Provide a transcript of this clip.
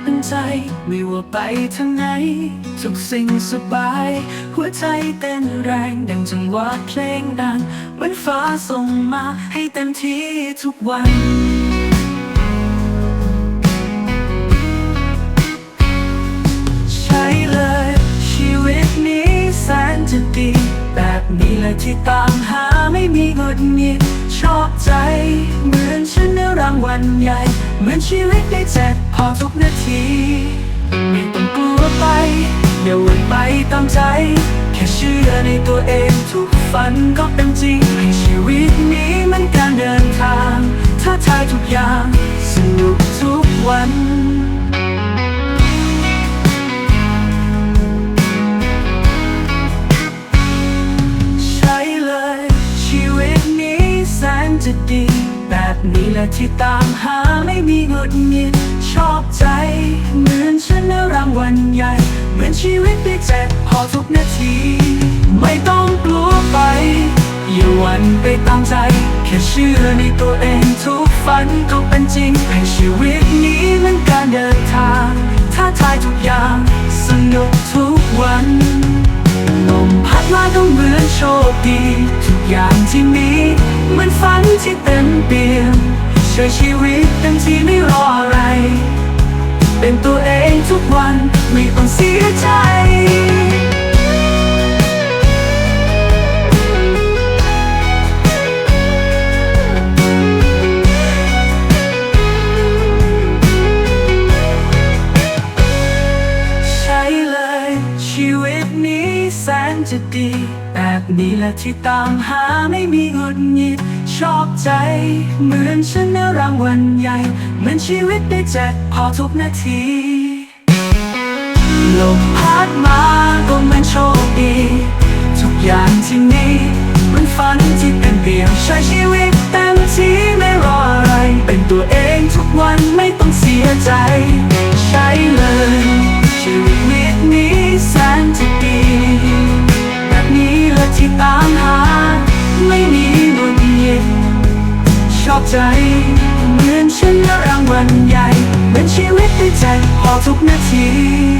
อย่างเป็นใจ ไม่ว่าไปทางไหน ทุกสิ่งสบาย หัวใจเต้นแรงดังจังหวะเพลงดังเหมือนฟ้าส่งมาให้เต็มที่ทุกวันใช่เลยชีวิตนี้แสนจะดีแบบนี้แหละที่ตามหาไม่มีงดหงิดชอบใจ รางวัลใหญ่ เหมือนชีวิตได้แจกพอทุกนาทีไม่ต้องกลัวไปอย่าหวนไปตามใจ แค่เชื่อในตัวเองทุกฝันก็เป็นจริงให้ชีวิตนี้มันการเดินทางท้าทายทุกอย่างสนุกทุกวันใช่เลยชีวิตนี้แสนจะดี แบบนี้แหละที่ตามหาไม่มีหงุดหงิดชอบใจ เหมือนฉันได้รางวัลใหญ่ เหมือนชีวิตได้แจกพอทุกนาที ไม่ต้องกลัวไป อย่าหวันไปตามใจ แค่เชื่อในตัวเองทุกฝันก็เป็นจริงให้ชีวิตนี้มันการเดินทางท้าทายทุกอย่างสนุกทุกวันลมพัดมาก็เหมือนโชคดี ทุกอย่างที่มี เหมือนฝันที่เต็มเปี่ยมช่วยชีวิตเต็มที่ไม่รออะไร เป็นตัวเองทุกวันไม่ต้องเสียใจ จะดี แบบนี้แหละที่ตามหาไม่มีหงุดหงิดชอบใจ เหมือนฉันได้รางวัลใหญ่ เหมือนชีวิตได้แจกพอทุกนาทีลมพัดมาก็เหมือนโชคดี ทุกอย่างที่นี่เหมือนฝันที่เป็นเปี่ยมใช้ชีวิตเต็มที่ไม่รออะไร เป็นตัวเองทุกวันไม่ต้องเสียใจ ทุกนาที